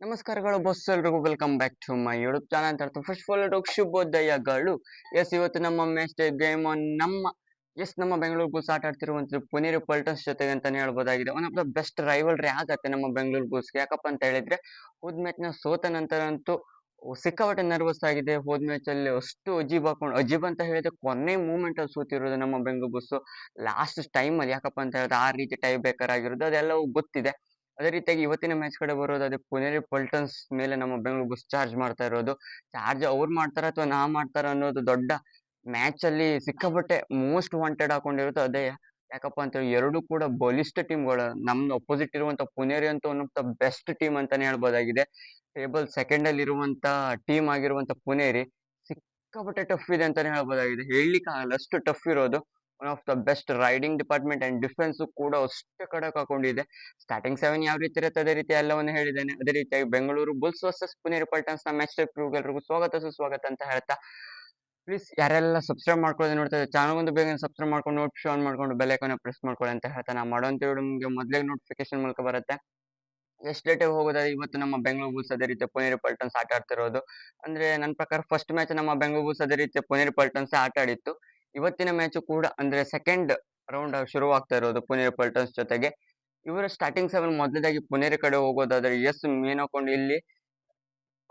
ನಮಸ್ಕಾರಗಳು ಬಸ್ ಎಲ್ರಿಗೂ. Welcome back to my YouTube channel ಅಂತ ಫಸ್ಟ್ ಆಲ್ ಎಲ್ಲರಿಗೂ ಶುಭೋದಯಗಳು. ಎಸ್ ಇವತ್ತು ನಮ್ಮ ಮ್ಯಾಚ್ ಗೇಮ್ ನಮ್ಮ ಎಸ್ ನಮ್ಮ ಬೆಂಗಳೂರು ಬುಲ್ಸ್ ಆಟ ಆಡ್ತಿರುವಂಥದ್ದು ಪುನೇರಿ ಪಲ್ಟನ್ಸ್ ಜೊತೆಗೆ ಅಂತಾನೆ ಹೇಳ್ಬೋದಾಗಿದೆ. One of the best rivalry ಆಗತ್ತೆ ನಮ್ಮ ಬೆಂಗಳೂರು ಬುಲ್ಸ್ಗೆ ಯಾಕಪ್ಪ ಅಂತ ಹೇಳಿದ್ರೆ, ಹೋದ್ ಮ್ಯಾಚ್ನ ಸೋತ ನಂತರ ಅಂತೂ ಸಿಕ್ಕಾಪಟ್ಟೆ ನರ್ವಸ್ ಆಗಿದೆ. ಹೋದ್ ಮ್ಯಾಚ್ ಅಲ್ಲಿ ಅಷ್ಟು ಅಜೀಬ್ ಹಾಕೊಂಡು, ಅಜೀಬ್ ಅಂತ ಹೇಳಿದ್ರೆ ಕೊನೆ ಮೂಮೆಂಟ್ ಅಲ್ಲಿ ಸೋತಿರೋದು ನಮ್ಮ ಬೆಂಗಳೂರು ಬುಲ್ಸ್ ಲಾಸ್ಟ್ ಟೈಮ್ ಅಲ್ಲಿ ಯಾಕಪ್ಪ ಅಂತ ಹೇಳಿದ್ರೆ ಆ ರೀತಿ ಟೈ ಬೇಕರ್ ಆಗಿರೋದು, ಅದೆಲ್ಲವೂ ಗೊತ್ತಿದೆ. ಅದೇ ರೀತಿಯಾಗಿ ಇವತ್ತಿನ ಮ್ಯಾಚ್ ಕಡೆ ಬರೋದು, ಅದೇ ಪುನೇರಿ ಪಲ್ಟನ್ಸ್ ಮೇಲೆ ನಮ್ಮ ಬೆಂಗಳೂರು ಬುಲ್ಸ್ ಚಾರ್ಜ್ ಮಾಡ್ತಾ ಇರೋದು. ಚಾರ್ಜ್ ಅವ್ರು ಮಾಡ್ತಾರ ಅಥವಾ ನಾ ಮಾಡ್ತಾರ ಅನ್ನೋದು ದೊಡ್ಡ ಮ್ಯಾಚ್ ಅಲ್ಲಿ ಸಿಕ್ಕಾಪಟ್ಟೆ ಮೋಸ್ಟ್ ವಾಂಟೆಡ್ ಹಾಕೊಂಡಿರೋದು ಅದೇ ಯಾಕಪ್ಪ ಅಂತ ಎರಡು ಕೂಡ ಬಲಿಷ್ಠ ಟೀಮ್ಗಳು ನಮ್ಮ ಅಪೋಸಿಟ್ ಇರುವಂತ ಪುನೇರಿ ಅಂತ ದ ಬೆಸ್ಟ್ ಟೀಮ್ ಅಂತಾನೆ ಹೇಳ್ಬೋದಾಗಿದೆ. ಟೇಬಲ್ ಸೆಕೆಂಡ್ ಅಲ್ಲಿ ಇರುವಂತ ಟೀಮ್ ಆಗಿರುವಂತ ಪುನೇರಿ ಸಿಕ್ಕಾಪಟ್ಟೆ ಟಫ್ ಇದೆ ಅಂತಾನೆ ಹೇಳ್ಬೋದಾಗಿದೆ. ಹೇಳಲಿಕ್ಕೆ ಆಗಲ್ಲ ಅಷ್ಟು ಟಫ್ ಇರೋದು. One of the best raiding department and defence ಕೂಡ ಅಷ್ಟು ಕಡಕ್ ಹಾಕೊಂಡಿದೆ. ಸ್ಟಾರ್ಟಿಂಗ್ ಸೆವೆನ್ ಯಾವ ರೀತಿ ಇರುತ್ತೆ ಅದೇ ರೀತಿ ಎಲ್ಲವನ್ನು ಹೇಳಿದ್ದೇನೆ. ಅದೇ ರೀತಿಯಾಗಿ ಬೆಂಗಳೂರು ಬುಲ್ಸ್ ವರ್ಸಸ್ ಪುಣೆ ಪಲ್ಟನ್ಸ್ನ ಮ್ಯಾಚ್ ಎಲ್ರಿಗೂ ಸ್ವಾಗತ, ಸುಸ್ವಾಗತ ಅಂತ ಹೇಳ್ತಾ. ಪ್ಲೀಸ್ ಯಾರೆಲ್ಲ ಸಬ್ಸ್ಕ್ರೈಬ್ ಮಾಡ್ಕೊಳ್ಳೋದು ನೋಡ್ತಾ ಚಾನಲ್ ಒಂದು ಬೇಗ ಸಬ್ಸ್ಕ್ರೈಬ್ ಮಾಡ್ಕೊಂಡು ನೋಟಿಫಿಕೇಶನ್ ಆನ್ ಮಾಡ್ಕೊಂಡು ಬೆಲ್ ಐಕಾನ್ ಪ್ರೆಸ್ ಮಾಡ್ಕೊಳ್ಳಿ ಅಂತ ಹೇಳ್ತಾ. ನಾವು ವಿಡಿಯೋ ನಿಮಗೆ ಮೊದಲೇ ನೋಟಿಫಿಕೇಶನ್ ಮೂಲಕ ಬರುತ್ತೆ. ಎಷ್ಟು ಲೇಟಾಗಿ ಹೋಗೋದಾದ್ರೆ ಇವತ್ತು ನಮ್ಮ ಬೆಂಗಳೂರು ಬುಲ್ಸ್ ಅದೇ ರೀತಿ ಪುಣೆ ಪಲ್ಟನ್ಸ್ ಆಟ ಆಡ್ತಿರೋದು. ಅಂದ್ರೆ ನನ್ನ ಪ್ರಕಾರ ಫಸ್ಟ್ ಮ್ಯಾಚ್ ನಮ್ಮ ಬೆಂಗಳೂರು ಬುಲ್ಸ್ ಅದೇ ರೀತಿ ಪುಣೆ ಪಲ್ಟನ್ಸ್ ಆಟ ಆಡಿತ್ತು. ಇವತ್ತಿನ ಮ್ಯಾಚ್ ಕೂಡ ಅಂದ್ರೆ ಸೆಕೆಂಡ್ ರೌಂಡ್ ಶುರುವಾಗ್ತಾ ಇರೋದು ಪುನೇರಿ ಪಲ್ಟನ್ಸ್ ಜೊತೆಗೆ. ಇವರ ಸ್ಟಾರ್ಟಿಂಗ್ ಸೆವೆನ್ ಮೊದಲದಾಗಿ ಪುನೇರಿ ಕಡೆ ಹೋಗೋದಾದ್ರೆ ಎಸ್ ಮೇನ್ ಹಾಕೊಂಡು ಇಲ್ಲಿ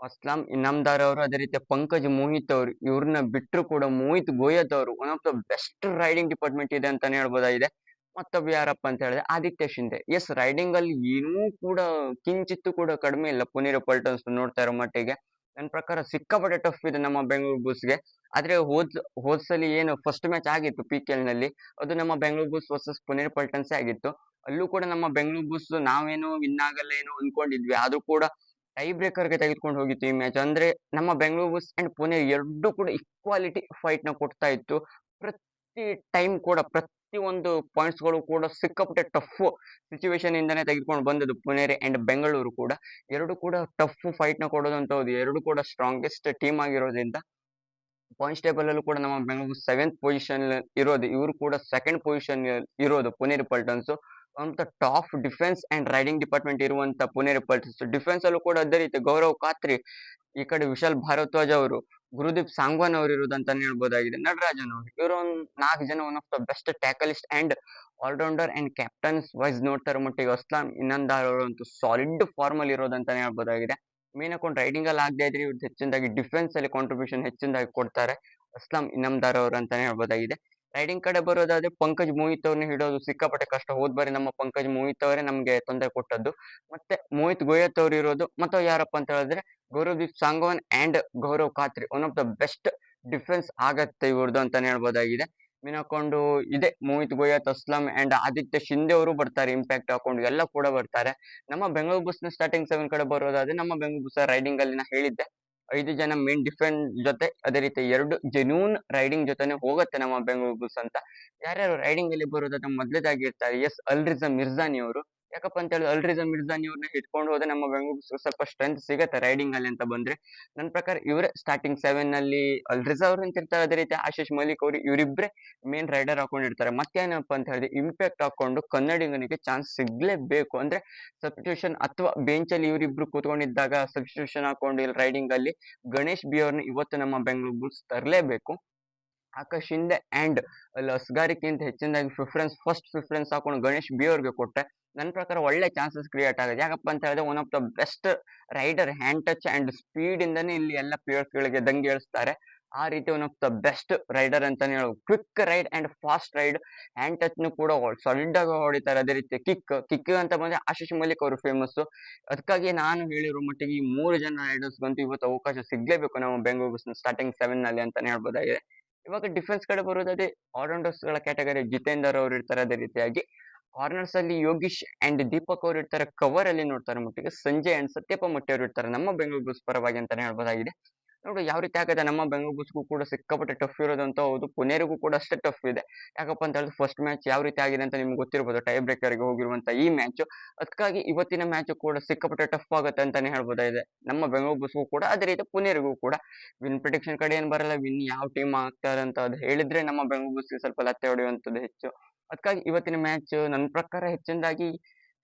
ಅಸ್ಲಾಂ ಇನಾಮ್ದಾರ್ ಅವರು, ಅದೇ ರೀತಿ ಪಂಕಜ್ ಮೋಹಿತ್ ಅವರು, ಇವ್ರನ್ನ ಬಿಟ್ಟರು ಕೂಡ ಮೋಹಿತ್ ಗೋಯತ್ ಅವರು one of the best raiding department ಇದೆ ಅಂತಾನೆ ಹೇಳ್ಬೋದಾಗಿದೆ. ಮತ್ತೊಬ್ಬ ಯಾರಪ್ಪ ಅಂತ ಹೇಳಿದ್ರೆ ಆದಿತ್ಯ ಶಿಂದೆ ಎಸ್ ರೈಡಿಂಗ್ ಅಲ್ಲಿ ಏನೂ ಕೂಡ ಕಿಂಚಿತ್ತು ಕೂಡ ಕಡಿಮೆ ಇಲ್ಲ ಪುನೀರ್ ಪಲ್ಟನ್ಸ್ ನೋಡ್ತಾ ಇರೋ ಮಟ್ಟಿಗೆ. ನನ್ನ ಪ್ರಕಾರ ಸಿಕ್ಕಾಪಟ್ಟೆ ಟಫ್ ಇದೆ ನಮ್ಮ ಬೆಂಗಳೂರು ಬುಲ್ಸ್ಗೆ. ಆದ್ರೆ ಹೋದ್ ಹೋದ್ಸಲಿ ಏನು ಫಸ್ಟ್ ಮ್ಯಾಚ್ ಆಗಿತ್ತು ಪಿ ಕೆ ಎಲ್ನಲ್ಲಿ. ಅದು ನಮ್ಮ ಬೆಂಗಳೂರು ಬುಲ್ಸ್ ವರ್ಸಸ್ ಪುಣೆ ಪಲ್ಟನ್ಸ್ ಆಗಿತ್ತು. ಅಲ್ಲೂ ಕೂಡ ನಮ್ಮ ಬೆಂಗಳೂರು ಬುಲ್ಸ್ ನಾವೇನು ವಿನ್ ಆಗಲ್ಲ ಏನು ಅನ್ಕೊಂಡಿದ್ವಿ. ಆದ್ರೂ ಕೂಡ ಟೈ ಬ್ರೇಕರ್ಗೆ ತೆಗೆದುಕೊಂಡು ಹೋಗಿತ್ತು ಈ ಮ್ಯಾಚ್ ಅಂದ್ರೆ ನಮ್ಮ ಬೆಂಗಳೂರು ಬುಲ್ಸ್ ಅಂಡ್ ಪುಣೆ ಎರಡೂ ಕೂಡ ಈಕ್ವಾಲಿಟಿ ಫೈಟ್ನ ಕೊಡ್ತಾ ಇತ್ತು. ಪ್ರತಿ ಟೈಮ್ ಕೂಡ, ಪ್ರತಿ ಒಂದು ಪಾಯಿಂಟ್ಸ್ಗಳು ಕೂಡ ಸಿಕ್ಕಾಪಟ್ಟೆ ಟಫ್ ಸಿಚುವೇಶನ್ ಇಂದಾನೆ ತೆಗೆದುಕೊಂಡು ಬಂದದ್ದು ಪುಣೇರಿ ಅಂಡ್ ಬೆಂಗಳೂರು ಕೂಡ. ಎರಡು ಕೂಡ ಟಫ್ ಫೈಟ್ನ ಕೊಡೋದಂತ ಹೌದು ಎರಡು ಕೂಡ ಸ್ಟ್ರಾಂಗೆಸ್ಟ್ ಟೀಮ್ ಆಗಿರೋದ್ರಿಂದ ಪಾಯಿಂಟ್ಸ್ ಟೇಬಲ್ ಅಲ್ಲೂ ಕೂಡ ನಮ್ಮ ಬೆಂಗಳೂರು ಸೆವೆಂತ್ ಪೊಸಿಷನ್ ಇರೋದು. ಇವರು ಕೂಡ ಸೆಕೆಂಡ್ ಪೊಸಿಷನ್ ಇರೋದು ಪುನೇರಿ ಪಲ್ಟನ್ಸ್. ಅಂತ top defence and raiding department ಇರುವಂತ ಪುನೇರಿ ಪಲ್ಟನ್ಸ್. ಡಿಫೆನ್ಸ್ ಅಲ್ಲೂ ಕೂಡ ಅದೇ ರೀತಿ ಗೌರವ್ ಖಾತ್ರಿ, ಈ ಕಡೆ ವಿಶಾಲ್ ಭಾರದ್ವಾಜ್ ಅವರು, ಗುರುದೀಪ್ ಸಾಂಗ್ವಾನ್ ಅವರು ಇರುವುದಂತಾನೆ ಹೇಳ್ಬೋದಾಗಿದೆ. ನಟರಾಜನ್ ಅವರು, ಇವರು ಒಂದು ನಾಲ್ಕು ಜನ one of the best tacklist and allrounder and captains wise ನೋಡ್ತಾರ ಮಟ್ಟಿಗೆ. ಅಸ್ಲಾಂ ಇನ್ನಂದಾರ್ ಅವರು ಸಾಲಿಡ್ ಫಾರ್ಮ್ ಅಲ್ಲಿ ಇರೋದಂತಾನೆ ಹೇಳ್ಬೋದಾಗಿದೆ. ಮೇನ್ ಅಕೌಂಟ್ ರೈಡಿಂಗ್ ಅಲ್ಲಿ ಆಗದೆ ಇದ್ರೆ ಇವ್ರದ್ದು ಹೆಚ್ಚಿನದಾಗಿ ಡಿಫೆನ್ಸ್ ಅಲ್ಲಿ ಕಾಂಟ್ರಿಬ್ಯೂಷನ್ ಹೆಚ್ಚಿನದಾಗಿ ಕೊಡ್ತಾರೆ. ಅಸ್ಲಾಂ ಇನಾಮ್ದಾರ್ ಅವರು ಅಂತಾನೆ ಹೇಳ್ಬೋದಾಗಿದೆ. ರೈಡಿಂಗ್ ಕಡೆ ಬರೋದಾದ್ರೆ ಪಂಕಜ್ ಮೋಹಿತ್ ಅವ್ರನ್ನ ಹಿಡೋದು ಸಿಕ್ಕಾಪಟ್ಟೆ ಕಷ್ಟ. ಹೋದ್ ಬಾರಿ ನಮ್ಮ ಪಂಕಜ್ ಮೋಹಿತ್ ಅವರೇ ನಮಗೆ ತೊಂದರೆ ಕೊಟ್ಟದ್ದು. ಮತ್ತೆ ಮೋಹಿತ್ ಗೋಯತ್ ಅವರು ಇರೋದು. ಮತ್ತೆ ಯಾರಪ್ಪ ಅಂತ ಹೇಳಿದ್ರೆ ಗೌರವ್ದೀಪ್ Sangwan and Gaurav Khatri. One of the best defence ಆಗತ್ತೆ ಇವ್ರದ್ದು ಅಂತಾನೆ ಹೇಳ್ಬೋದಾಗಿದೆ. ಮೀನ್ ಹಾಕೊಂಡು ಇದೆ, ಮೋಹಿತ್ ಗೋಯತ್ ಅಸ್ಲಂ ಅಂಡ್ ಆದಿತ್ಯ ಶಿಂದೆ ಅವರು ಬರ್ತಾರೆ ಇಂಪ್ಯಾಕ್ಟ್ ಹಾಕೊಂಡು ಎಲ್ಲ ಕೂಡ ಬರ್ತಾರೆ. ನಮ್ಮ ಬೆಂಗಳೂರು ಬಸ್ ಸ್ಟಾರ್ಟಿಂಗ್ ಸೆವೆನ್ ಕಡೆ ಬರೋದಾದ್ರೆ ನಮ್ಮ ಬೆಂಗಳೂರು ಬಸ್ ರೈಡಿಂಗ್ ಅಲ್ಲಿ ನಾ ಹೇಳಿದ್ದೆ. ಐದು ಜನ ಮೇನ್ ಡಿಫೆಂಡ್ ಜೊತೆ, ಅದೇ ರೀತಿ ಎರಡು ಜೆನ್ಯೂನ್ ರೈಡಿಂಗ್ ಜೊತೆನೆ ಹೋಗುತ್ತೆ ನಮ್ಮ ಬೆಂಗಳೂರು ಬಸ್ ಅಂತ. ಯಾರ್ಯಾರು ರೈಡಿಂಗ್ ಅಲ್ಲಿ ಬರೋದಾದ್ರೆ ಮೊದಲೇದಾಗಿ ಇರ್ತಾರೆ ಎಸ್ ಅಲ್ರಿಜಾ ಮಿರ್ಜಾನಿ ಅವರು. ಯಾಕಪ್ಪ ಅಂತ ಹೇಳಿದ್ರೆ ಅಲ್ರಿಜಾ ಮಿರ್ಜಾನ್ ಇವ್ರನ್ನ ಹಿಡ್ಕೊಂಡು ಹೋದ್ರೆ ನಮ್ಮ ಬೆಂಗಳೂರು ಸ್ವಲ್ಪ ಸ್ಟ್ರೆಂತ್ ಸಿಗತ್ತೆ ರೈಡಿಂಗ್ ಅಲ್ಲಿ ಅಂತ ಬಂದ್ರೆ. ನನ್ನ ಪ್ರಕಾರ ಇವರೇ ಸ್ಟಾರ್ಟಿಂಗ್ ಸೆವೆನ್ ಅಲ್ಲಿ ಅಲ್ರಿಜಾ ಅವ್ರು ನಿಂತಿರ್ತಾರೆ ಅದೇ ರೀತಿ ಆಶೀಶ್ ಮಲಿಕ್ ಅವರು ಇವರಿಬ್ರೆ ಮೇನ್ ರೈಡರ್ ಹಾಕೊಂಡಿರ್ತಾರೆ. ಮತ್ತೇನಪ್ಪ ಅಂತ ಹೇಳಿದ್ರೆ ಇಂಪ್ಯಾಕ್ಟ್ ಹಾಕೊಂಡು ಕನ್ನಡಿಗನಿಗೆ ಚಾನ್ಸ್ ಸಿಗ್ಲೇಬೇಕು. ಅಂದ್ರೆ ಸಬ್ಸ್ಟಿಟ್ಯೂಷನ್ ಅಥವಾ ಬೆಂಚ್ ಅಲ್ಲಿ ಇವರಿಬ್ರು ಕೂತ್ಕೊಂಡಿದ್ದಾಗ ಸಬ್ಸ್ಟಿಟ್ಯೂಷನ್ ಹಾಕೊಂಡು ಇಲ್ಲಿ ರೈಡಿಂಗ್ ಅಲ್ಲಿ ಗಣೇಶ್ ಬಿ ಅವ್ರನ್ನ ಇವತ್ತು ನಮ್ಮ ಬೆಂಗಳೂರು ಬುಲ್ಸ್ ತರಲೇಬೇಕು. ಆಕಾಶ್ ಹಿಂದೆ ಅಂಡ್ ಅಲ್ಲಿ ಅಸ್ಗಾರಿಕ್ಕಿಂತ ಹೆಚ್ಚಿನದಾಗಿ ಪ್ರಿಫರೆನ್ಸ್ ಫಸ್ಟ್ ಪ್ರಿಫರೆನ್ಸ್ ಹಾಕೊಂಡು ಗಣೇಶ್ ಬಿ ಅವ್ರಿಗೆ ಕೊಟ್ಟರೆ ನನ್ನ ಪ್ರಕಾರ ಒಳ್ಳೆ ಚಾನ್ಸಸ್ ಕ್ರಿಯೇಟ್ ಆಗಿದೆ ಯಾಕಪ್ಪ ಅಂತ ಹೇಳಿದ್ರೆ one of the best raider hand touch and speed ಇಂದಾನೆ ಇಲ್ಲಿ ಎಲ್ಲ ಪ್ಲೇಯರ್ಸ್ ಗಳಿಗೆ ದಂಗೆ ಏಳಿಸ್ತಾರೆ ಆ ರೀತಿ one of the best raider ಅಂತಾನೆ ಹೇಳ್ಬೋದು. Quick raid and fast raid hand touch ನು ಕೂಡ ಸಾಲಿಡ್ ಆಗಿ ಹೊಡಿತಾರೆ. ಅದೇ ರೀತಿ ಕಿಕ್ ಕಿಕ್ ಅಂತ ಬಂದ್ರೆ ಆಶೀಶ್ ಮಲಿಕ್ ಅವರು ಫೇಮಸ್ ಅದಕ್ಕಾಗಿ ನಾನು ಹೇಳಿರೋ ಮಟ್ಟಿಗೆ ಈ ಮೂರು ಜನ ರೈಡರ್ಸ್ ಬಂತು ಇವತ್ತು ಅವಕಾಶ ಸಿಗ್ಲೇಬೇಕು ನಮ್ಮ ಬೆಂಗಳೂರು ಸ್ಟಾರ್ಟಿಂಗ್ ಸೆವೆನ್ನಲ್ಲಿ ಅಂತಾನೆ ಹೇಳ್ಬೋದಾಗಿದೆ. ಇವಾಗ ಡಿಫೆನ್ಸ್ ಕಡೆ ಬರೋದಾದ್ರೆ ಆಲ್ರೌಂಡರ್ಸ್ಗಳ ಕ್ಯಾಟಗರಿ ಜಿತೇಂದರ್ ಅವರು ಇರ್ತಾರೆ. ಅದೇ ರೀತಿಯಾಗಿ ಕಾರ್ನರ್ಸ್ ಅಲ್ಲಿ ಯೋಗೀಶ್ ಅಂಡ್ ದೀಪಕ್ ಅವರು ಇರ್ತಾರೆ ಕವರ್ ಅಲ್ಲಿ ನೋಡ್ತಾರೆ ಮಟ್ಟಿಗೆ ಸಂಜಯ್ ಅಂಡ್ ಸತ್ಯಪ್ಪ ಮಟ್ಟಿ ಅವರು ಇರ್ತಾರೆ, ನಮ್ಮ ಬೆಂಗಳೂರು ಪರವಾಗಿ ಅಂತಾನೆ ಹೇಳ್ಬೋದಾಗಿದೆ. ನೋಡು ಯಾವ ರೀತಿ ಆಗುತ್ತೆ ನಮ್ಮ ಬೆಂಗಳೂರು ಕೂಡ ಸಿಕ್ಕಾಪಟ್ಟೆ ಟಫ್ ಇರೋದಂತ ಹೌದು ಪುನೇರಿಗೂ ಕೂಡ ಅಷ್ಟೇ ಟಫ್ ಇದೆ. ಯಾಕಪ್ಪ ಅಂತ ಹೇಳಿದ್ರೆ ಫಸ್ಟ್ ಮ್ಯಾಚ್ ಯಾವ ರೀತಿ ಆಗಿದೆ ಅಂತ ನಿಮ್ಗೆ ಗೊತ್ತಿರ್ಬೋದು ಟೈ ಬ್ರೇಕರ್ಗೆ ಹೋಗಿರುವಂತ ಈ ಮ್ಯಾಚ್ ಅದಕ್ಕಾಗಿ ಇವತ್ತಿನ ಮ್ಯಾಚ್ ಕೂಡ ಸಿಕ್ಕಾಪಟ್ಟೆ ಟಫ್ ಆಗುತ್ತೆ ಅಂತಾನೆ ಹೇಳ್ಬೋದಾಗಿದೆ. ನಮ್ಮ ಬೆಂಗಳೂರು ಬುಲ್ಸ್ಗೂ ಕೂಡ, ಅದೇ ರೀತಿ ಪುನೇರಿಗೂ ಕೂಡ. ವಿನ್ ಪ್ರೊಟೆಕ್ಷನ್ ಕಡೆ ಏನ್ ಬರಲ್ಲ ವಿನ್ ಯಾವ ಟೀಮ್ ಆಗ್ತಾರೆ ಅಂತ ಅದು ಹೇಳಿದ್ರೆ ನಮ್ಮ ಬೆಂಗಳೂರು ಸ್ವಲ್ಪ ಲತ್ತೆ ಹೊಡೆಯುವಂಥದ್ದು ಹೆಚ್ಚು. ಅದಕ್ಕಾಗಿ ಇವತ್ತಿನ ಮ್ಯಾಚ್ ನನ್ನ ಪ್ರಕಾರ ಹೆಚ್ಚಿನದಾಗಿ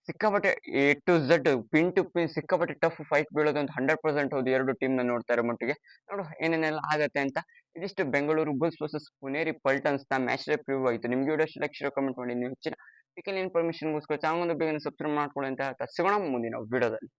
ಸಿಕ್ಕಾಪಟ್ಟೆ A to Z pin to pin ಸಿಕ್ಕಾಪಟ್ಟೆ ಟಫ್ ಫೈಟ್ ಬೀಳೋದು ಒಂದು ಹಂಡ್ರೆಡ್ ಪರ್ಸೆಂಟ್ ಹೌದು. ಎರಡು ಟೀಮ್ನ ನೋಡ್ತಾರೆ ಮಟ್ಟಿಗೆ. ನೋಡು, ಏನೇನೆಲ್ಲ ಆಗತ್ತೆ ಅಂತ. ಇದಿಷ್ಟು ಬೆಂಗಳೂರು ಬುಲ್ಸ್ ವರ್ಸಸ್ ಪುನೇರಿ ಪಲ್ಟನ್ಸ್ನ ಮ್ಯಾಚ್ ರಿವ್ಯೂ ಆಯಿತು ನಿಮ್ಗೆ ವಿಡಿಯೋ ಲಕ್ಷ ಕಮೆಂಟ್ ಮಾಡಿ. ನೀವು ಹೆಚ್ಚಿನ ಚಿಕನ್ ಇನ್ಫಾರ್ಮೇಷನ್ಗೋಸ್ಕರ ಚಾನಲ್ ಬೇಗನೆ ಸಬ್ಸ್ಕ್ರೈಬ್ ಮಾಡ್ಕೊಳ್ಳಿ ಅಂತ ಹೇಳ್ತಾ. ಸಿಗೋಣ ಮುಂದಿನ ವಿಡಿಯೋದಲ್ಲಿ